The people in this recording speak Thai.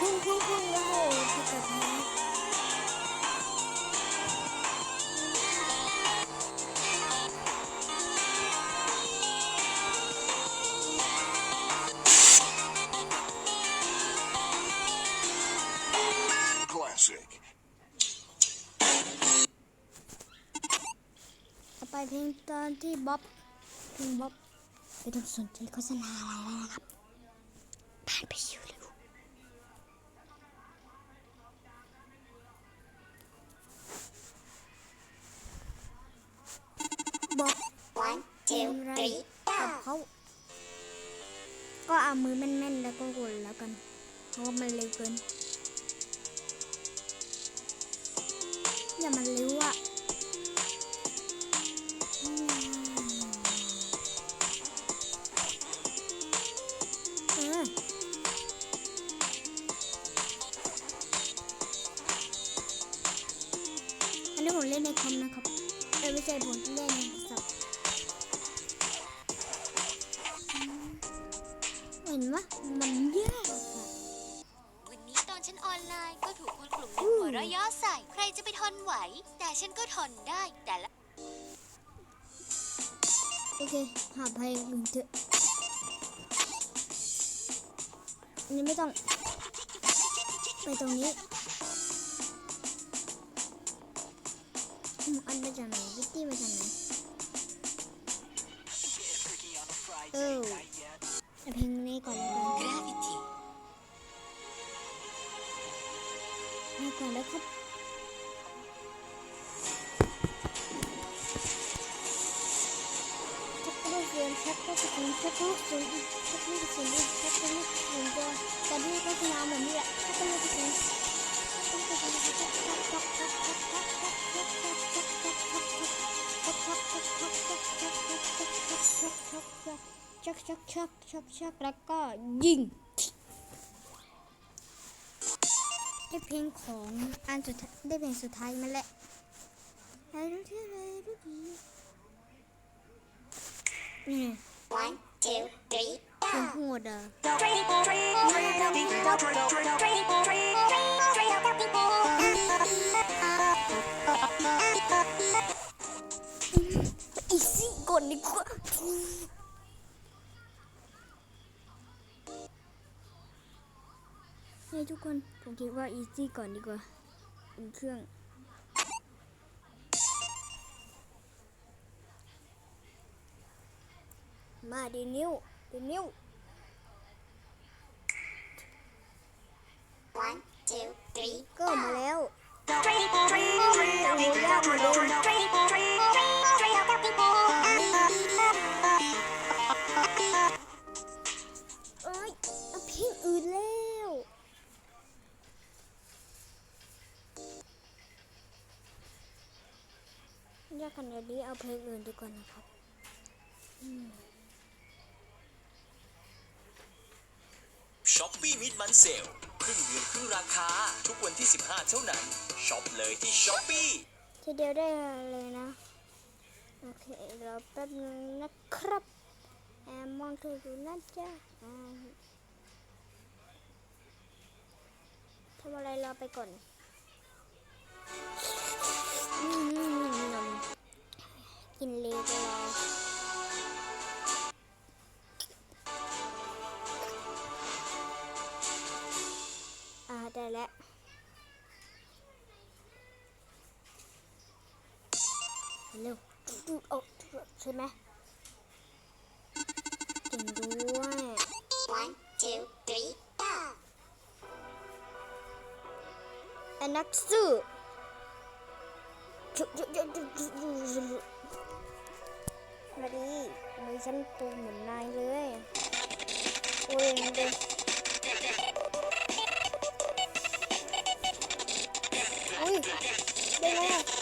พุ่งพุ่งแล้วโอ้พี่กับแพ้ Classic. ต่อไปเพลงตอนที่บ๊อบเพลงบ๊อบไม่ต้องสนใจโฆษณาอะไรแล้วนะครับผ่านไปชิว ก็เอามือแม่นๆ แล้วก็กดแล้วกัน เพราะว่ามันเร็วเกิน อย่ามันเร็วอะอันนี้ผมเล่นในคอมนะครับ เออไม่ใช่ผมเล่นใน นไหมมันยากอะวันนี้ตอนฉันออนไลน์ก็ถูกคนกลุ่มหนึ่งหัวเราะเย่อใส่ ใครจะไปทนไหว แต่ฉันก็ทนได้แต่ละ โอเค หาเพลงอื่นเถอะอันนี้ไม่ต้อง ไปตรงนี้อืมอันมาจากไหนวิตตี้มาจากไหนเออเอา เพลงนี้ก่อนแล้วกัน Gravity นี่ก่อนแล้วครับชักลูกเสียงชักลูกเสียงชักลูกเสียงอีกชักลูกเสียงอีกชักลูกเสียงตัวแต่นี่ก็ชนะเหมือนนี่แหละชักลูกเสียงชักชักชักชักชัก แล้วก็ยิงได้เพลงของอันสุดท้ายได้เพลงสุดท้ายมาแหละไอ้รู้ที่ไรรู้ดีนี่ไง One, two, three, เพลง go! โหดอะอีซี่ก่อนดีกว่า ทุกคน ผมคิดว่าอีซี่ก่อนดีกว่าอุ่นเครื่อง มาดีนิ้วดีนิ้ว One, two, three, ก็มาแล้ว กขนาดนี้เอาเพลงอื่นดีกว่านะครับช้อปปี้มิดมันเซลครึ่งเดือนครึ่งราคา ทุกวันที่ 15 เท่านั้นช็อปเลยที่ช้อปปี้ทีเดียวได้เลยนะ โอเครอแป๊บนึงนะครับแอมมองเธออยู่นะจ๊ะอ่าทำอะไรรอไปก่อน เร็วโอ้ใช่ไหมจริงด้วย one two three four อันนักสู้มาดีมือฉันตูเหมือนนายเลยโอ้ยมันเป็นอุ้ยได้แล้ว